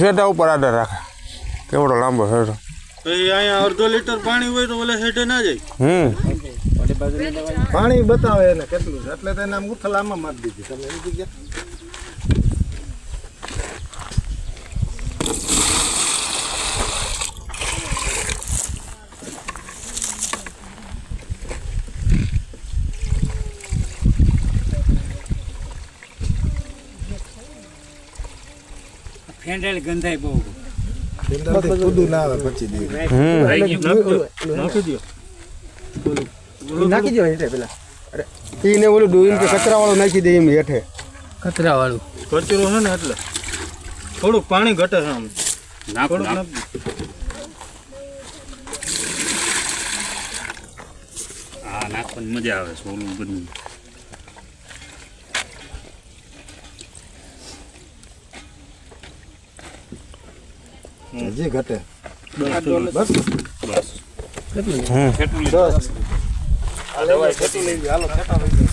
શેઠા ઉપર આધાર રાખે. કેવડો લાંબો પછી અહીંયા અડધો લીટર પાણી હોય તો ઓલે હેઠે ના જાય. હમ. પાણી બતાવે એને કેટલું છે. એટલે તેને આમ ઉથલામાં મારી દીધી. તમે એની જગ્યા ફેંડેલ ગંધાય બહુ. અંદરથી કૂદું ના આવે પછી દે હમ. નાખી દો. હેઠે પેલા. અરે એને ઓલું ડોઈન કે કચરા વાળું નાખી દે એમ હેઠે. કચરા વાળું કચરો છે ને એટલે. થોડુંક પાણી ઘટે છે આમ. થોડુંક નાખી. નાખવાની મજા આવે છે ઓલું બધું. હજી ઘટે. બસ બસ કેટલું? બસ લેવાય કેટલું લઈ ગયું હાલો કેટલા લઈ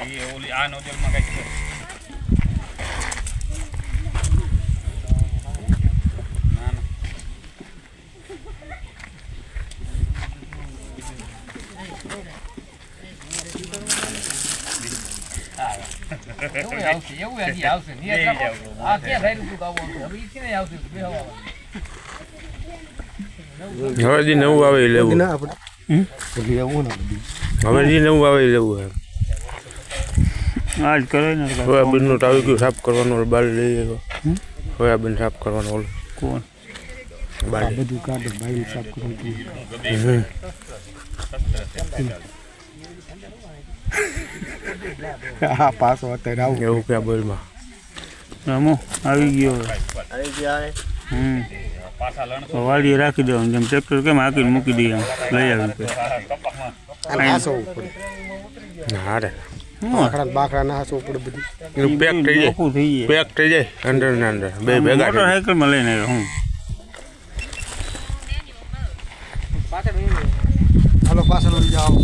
એ ઓલી આ નોજલમાં કંઈક એવું આવશે એવું હજી આવશે નહીં આ ક્યાં થઈ રહ્યું આવું હવે ઈ ક્યાં આવશે બે હવા હવે જે નવું આવે એ લેવું. ના આપણે પછી ના હવે જે નવું આવે એ લેવું એમ. આજ કરે ને સોયાબીનનું ટાવી સાફ કરવાનું બાર લઈ ગયો સોયાબીન સાફ કરવાનું ઓલું કોણ? બધું કાઢો ભાઈ સાફ કરવું હમ. હા પાછો અત્યારે આવું એવું ક્યાં બોલમાં? રામો આવી ગયો આવી ગયા હમ. વાડી વાડીએ રાખી દેવાનું જેમ ટ્રેક્ટર કેમ હાકીને મૂકી દઈએ આમ લઈ આવી હા રે બાખડા ને બાખડા ના હાસો ઉપર બધું. પેક થઈ જાય. ડોકું થઈ જાય. પેક થઈ જાય અંદર ને અંદર બે ભેગા થઈ જાય. લઈને આવ્યો હું. હાલો પાછળ લઈ જાઓ.